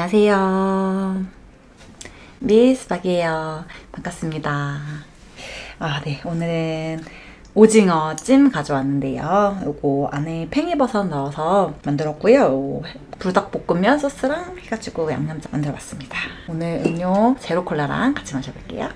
안녕하세요. 미스 박이에요. 반갑습니다. 아, 네. 오늘은 오징어 찜 가져왔는데요. 요거 안에 팽이버섯 넣어서 만들었고요. 요 불닭볶음면 소스랑 해가지고 양념장 만들어봤습니다. 오늘 음료 제로콜라랑 같이 마셔볼게요.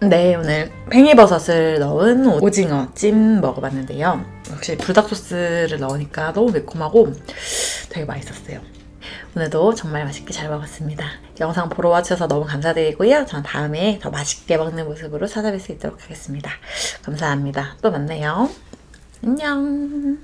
네, 오늘 팽이버섯을 넣은 오징어 찜 먹어봤는데요. 역시 불닭 소스를 넣으니까 너무 매콤하고 되게 맛있었어요. 오늘도 정말 맛있게 잘 먹었습니다. 영상 보러 와주셔서 너무 감사드리고요. 전 다음에 더 맛있게 먹는 모습으로 찾아뵐 수 있도록 하겠습니다. 감사합니다. 또 만나요. 안녕.